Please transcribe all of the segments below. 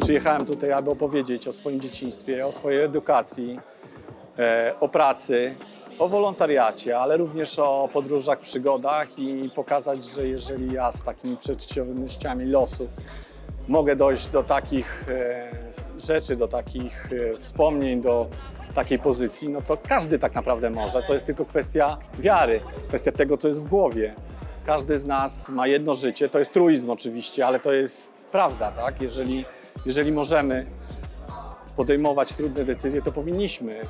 Przyjechałem tutaj, aby opowiedzieć o swoim dzieciństwie, o swojej edukacji, e, o pracy, o wolontariacie, ale również o podróżach, przygodach i pokazać, że jeżeli ja z takimi przeciwnościami losu mogę dojść do takich e, rzeczy, do takich e, wspomnień, do takiej pozycji, no to każdy tak naprawdę może. To jest tylko kwestia wiary, kwestia tego, co jest w głowie. Każdy z nas ma jedno życie, to jest truizm oczywiście, ale to jest prawda, tak? Jeżeli, jeżeli możemy podejmować trudne decyzje, to powinniśmy.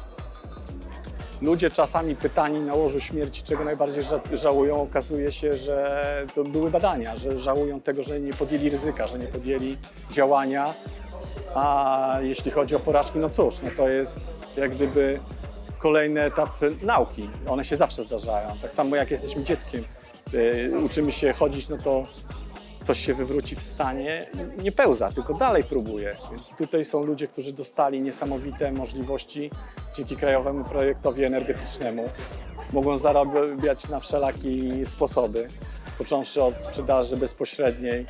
Ludzie czasami pytani na łożu śmierci, czego najbardziej ża- żałują, okazuje się, że to były badania, że żałują tego, że nie podjęli ryzyka, że nie podjęli działania. A jeśli chodzi o porażki, no cóż, no to jest jak gdyby kolejny etap nauki. One się zawsze zdarzają. Tak samo jak jesteśmy dzieckiem, yy, uczymy się chodzić, no to ktoś się wywróci w stanie nie pełza, tylko dalej próbuje. Więc tutaj są ludzie, którzy dostali niesamowite możliwości dzięki Krajowemu Projektowi Energetycznemu. Mogą zarabiać na wszelakie sposoby, począwszy od sprzedaży bezpośredniej,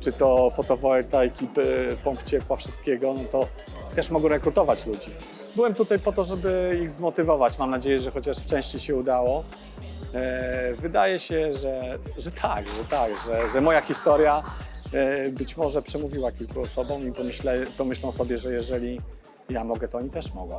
czy to fotowoltaiki, p- pomp ciepła, wszystkiego, no to też mogą rekrutować ludzi. Byłem tutaj po to, żeby ich zmotywować. Mam nadzieję, że chociaż w części się udało. E, Wydaje się, że, że tak, że tak, że, że moja historia e, być może przemówiła kilku osobom i pomyślą sobie, że jeżeli ja mogę, to oni też mogą.